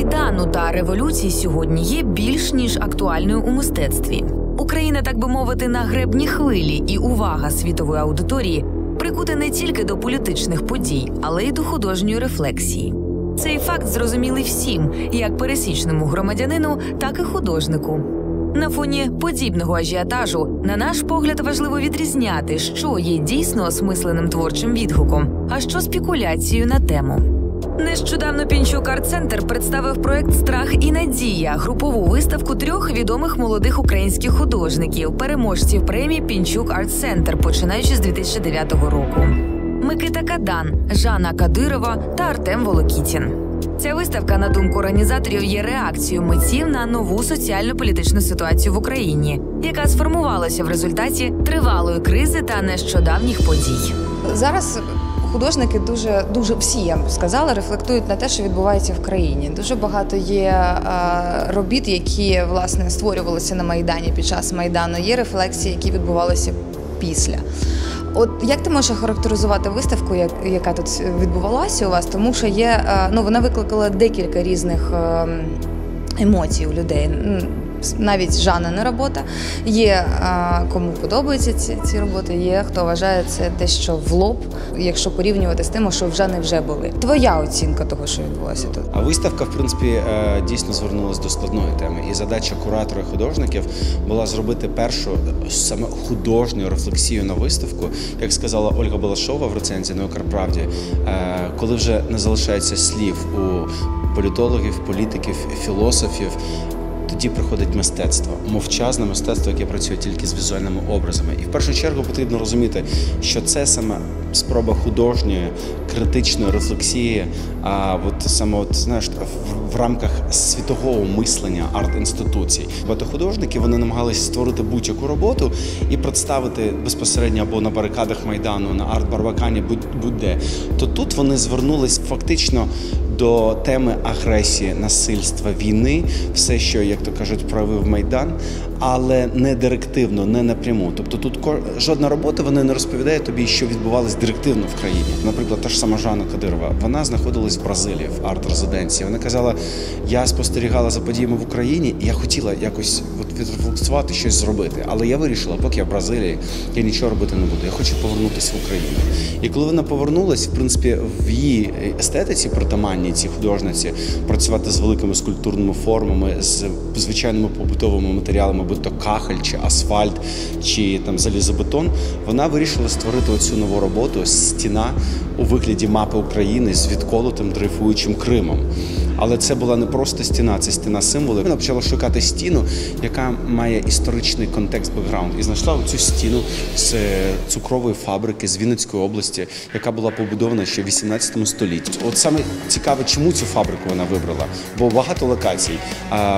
майдану та революції сьогодні є більш ніж актуальною у мистецтві. Україна, так би мовити, на гребні хвилі, і увага світової аудиторії прикута не тільки до політичних подій, але й до художньої рефлексії. Цей факт зрозумілий всім, як пересічному громадянину, так і художнику. На фоні подібного ажіотажу, на наш погляд, важливо відрізняти, що є дійсно осмисленим творчим відгуком, а що спекуляцією на тему. Нещодавно Пінчук Арт-Центр представив проект Страх і надія групову виставку трьох відомих молодих українських художників, переможців премії Пінчук Арт-Центр, починаючи з 2009 року. Микита Кадан, Жанна Кадирова та Артем Волокітін. Ця виставка, на думку організаторів, є реакцією митців на нову соціально-політичну ситуацію в Україні, яка сформувалася в результаті тривалої кризи та нещодавніх подій. Зараз художники дуже дуже всі я б сказала, рефлектують на те, що відбувається в країні. Дуже багато є е, робіт, які власне створювалися на майдані під час майдану. Є рефлексії, які відбувалися після. От як ти можеш характеризувати виставку, як, яка тут відбувалася у вас? Тому що є е, ну вона викликала декілька різних е, емоцій у людей. Навіть Жанна робота. Є кому подобаються ці, ці роботи, є хто вважає це те, що в лоб, якщо порівнювати з тим, що вже не вже були. Твоя оцінка того, що відбулося тут. А виставка, в принципі, е, дійсно звернулася до складної теми. І задача куратора і художників була зробити першу саме художню рефлексію на виставку, як сказала Ольга Балашова в рецензії на Укрправді, е, коли вже не залишається слів у політологів, політиків, філософів. Тоді приходить мистецтво, мовчазне мистецтво, яке працює тільки з візуальними образами. І в першу чергу потрібно розуміти, що це саме спроба художньої, критичної рефлексії, а от саме от знаєш в, в рамках світового мислення арт-інституцій. Багато художників вони намагалися створити будь-яку роботу і представити безпосередньо або на барикадах майдану, на арт-барбакані, будь-де. То тут вони звернулись фактично до теми агресії, насильства, війни, все, що як то кажуть, проявив майдан, але не директивно, не напряму. Тобто тут жодна робота вона не розповідає тобі, що відбувалось директивно в країні. Наприклад, та ж сама Жанна Кадирова, вона знаходилась в Бразилії в арт-резиденції. Вона казала: я спостерігала за подіями в Україні, і я хотіла якось от відрефлексувати щось зробити. Але я вирішила, поки я в Бразилії, я нічого робити не буду. Я хочу повернутися в Україну. І коли вона повернулась, в принципі, в її естетиці притаманній цій художниці працювати з великими скульптурними формами, з звичайними побутовими матеріалами, будь то кахель, чи асфальт, чи там залізобетон, вона вирішила створити оцю нову роботу стіна у вигляді мапи України з відколотим дрейфуючим Кримом. Але це була не просто стіна, це стіна символів. Вона почала шукати стіну, яка має історичний контекст бекграунд, і знайшла цю стіну з цукрової фабрики з Вінницької області, яка була побудована ще в 18 столітті. От саме цікаве, чому цю фабрику вона вибрала, бо багато локацій.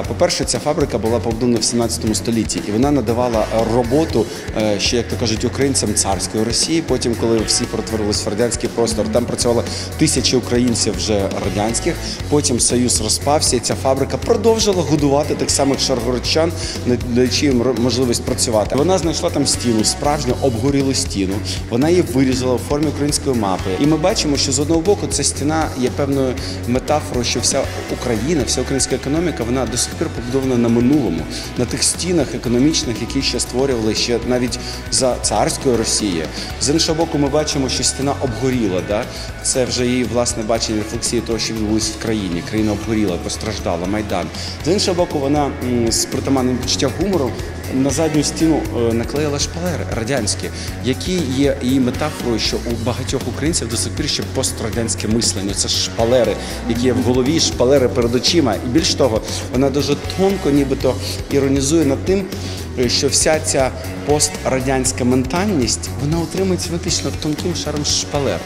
По-перше, ця фабрика була побудована в 17 столітті, і вона надавала роботу е, ще, як то кажуть, українцям царської Росії. Потім, коли всі протворились в радянський простор, там працювало тисячі українців вже радянських. Потім Союз розпався, і ця фабрика продовжила годувати так само шаргородчан, надаючи їм можливість працювати. Вона знайшла там стіну, справжню обгорілу стіну. Вона її вирізала в формі української мапи. І ми бачимо, що з одного боку ця стіна є певною метафорою, що вся Україна, вся українська економіка, вона до сих пір побудована на минулому, на тих стінах економічних, які ще створювали ще навіть за царської Росії. З іншого боку, ми бачимо, що стіна обгоріла. Да? Це вже її власне бачення рефлексії того, що відбулося в країні. Країна обгоріла, постраждала, майдан. З іншого боку, вона з притаманним почуття гумору на задню стіну е, наклеїла шпалери радянські, які є її метафорою, що у багатьох українців до сих пір ще пострадянське мислення. Це шпалери, які є в голові, шпалери перед очима. І більш того, вона дуже тонко, нібито іронізує над тим, е, що вся ця пострадянська ментальність вона утримується виключно тонким шаром шпалер.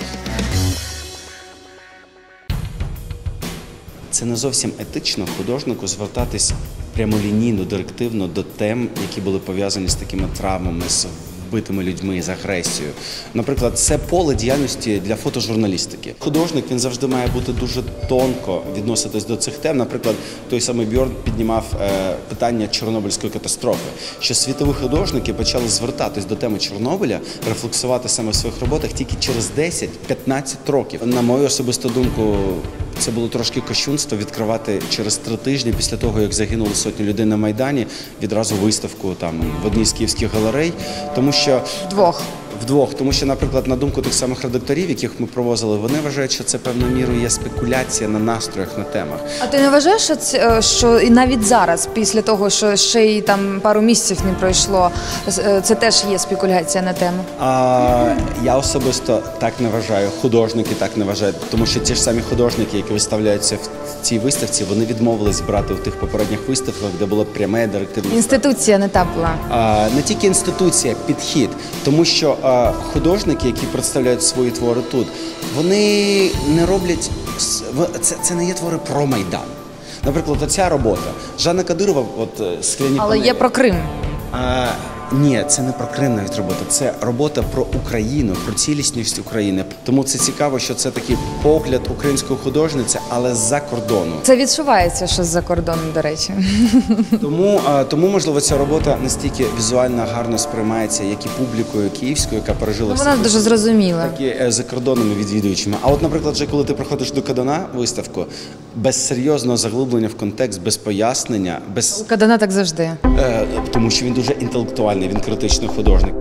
Це не зовсім етично художнику звертатись прямолінійно, директивно до тем, які були пов'язані з такими травмами, з вбитими людьми, з агресією. Наприклад, це поле діяльності для фотожурналістики. Художник він завжди має бути дуже тонко відноситись до цих тем. Наприклад, той самий Бьорн піднімав е, питання Чорнобильської катастрофи, що світові художники почали звертатись до теми Чорнобиля, рефлексувати саме в своїх роботах тільки через 10-15 років. На мою особисту думку це було трошки кощунство відкривати через три тижні після того, як загинули сотні людей на майдані, відразу виставку там в одній з київських галерей, тому що Вдвох. Вдвох, тому що, наприклад, на думку тих самих редакторів, яких ми провозили, вони вважають, що це певною мірою є спекуляція на настроях на темах. А ти не вважаєш, що, це, що і навіть зараз, після того, що ще й там пару місяців не пройшло, е, це теж є спекуляція на тему? А, я особисто так не вважаю, художники так не вважають, тому що ті ж самі художники, які виставляються в цій виставці, вони відмовились брати в тих попередніх виставках, де було пряме директивне Інституція не та була. А, не тільки інституція, підхід, тому що а, художники, які представляють свої твори тут, вони не роблять це, це не є твори про майдан. Наприклад, оця робота Жанна Кадирова, от е, скляні Але є про Крим. А, ні, це не про Крим навіть робота, це робота про Україну, про цілісність України. Тому це цікаво, що це такий погляд української художниці, але з-за кордону. Це відчувається, що з-за кордону, до речі. Тому, тому можливо, ця робота настільки візуально гарно сприймається, як і публікою київською, яка пережила Ну, всі вона дуже зрозуміла. так і е, закордонними відвідувачами. А от, наприклад, вже коли ти приходиш до Кадана виставку, без серйозного заглиблення в контекст, без пояснення, без Кадана так завжди. е, тому, що він дуже інтелектуальний, він критичний художник.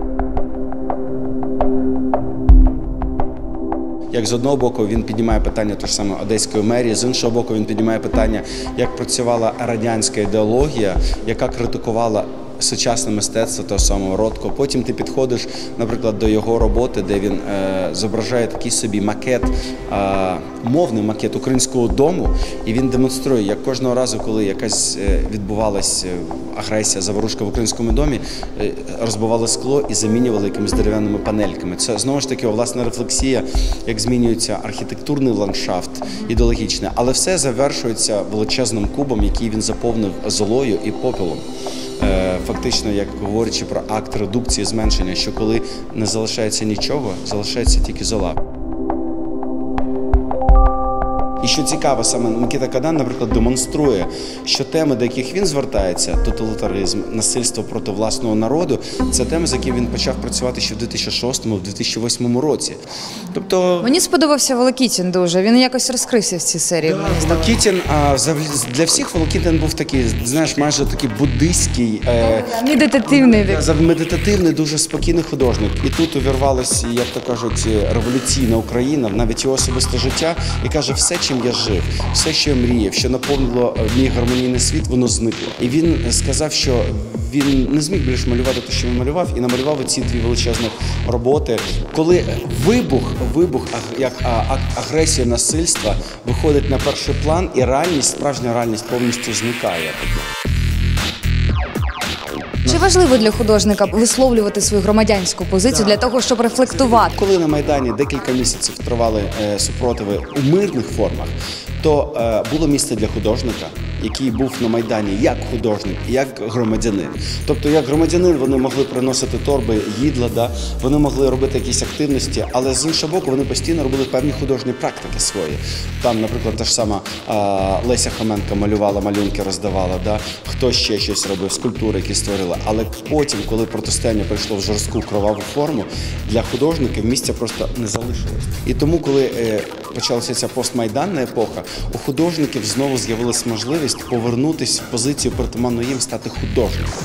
Як з одного боку він піднімає питання те ж саме одеської мерії, з іншого боку, він піднімає питання, як працювала радянська ідеологія, яка критикувала сучасне мистецтво того самого Ротко. Потім ти підходиш, наприклад, до його роботи, де він е, зображає такий собі макет, е, мовний макет українського дому, і він демонструє, як кожного разу, коли якась е, відбувалась е, агресія, заворушка в українському домі, е, розбивали скло і замінювали якимись дерев'яними панельками. Це знову ж таки власна рефлексія, як змінюється архітектурний ландшафт, ідеологічний, але все завершується величезним кубом, який він заповнив золою і попелом. Фактично, як говорячи про акт редукції, зменшення, що коли не залишається нічого, залишається тільки зола. І що цікаво, саме Микита Кадан, наприклад, демонструє, що теми, до яких він звертається, тоталітаризм, насильство проти власного народу, це теми, з якими він почав працювати ще в 2006-2008 році. Тобто Мені сподобався Волокітін дуже. Він якось розкрився в цій серії. мені здалося. Волокітін, а, для всіх Волокітін був такий, знаєш, майже такий буддийський. Е, Медитативний. медитативний, дуже спокійний художник. І тут увірвалася, як то кажуть, революційна Україна, навіть його особисте життя, і каже, все, чим я жив, все, що я мріяв, що наповнило мій гармонійний світ, воно зникло. І він сказав, що він не зміг більше малювати те, що він малював, і намалював ці дві величезні роботи. Коли вибух, вибух, як агресія насильства виходить на перший план, і реальність, справжня реальність повністю зникає. Чи важливо для художника висловлювати свою громадянську позицію для того, щоб рефлектувати? Коли на Майдані декілька місяців тривали е, супротиви у мирних формах, то е, було місце для художника, який був на Майдані як художник, як громадянин. Тобто, як громадянин вони могли приносити торби, їдла, да? вони могли робити якісь активності, але з іншого боку, вони постійно робили певні художні практики свої. Там, наприклад, та ж сама Леся Хоменка малювала малюнки, роздавала, да? хто ще щось робив, скульптури, які створили. Але потім, коли протистояння прийшло в жорстку кроваву форму, для художників місця просто не залишилось. І тому, коли е, почалася ця постмайданна епоха, у художників знову з'явилася можливість повернутися в позицію притаманну їм стати художником.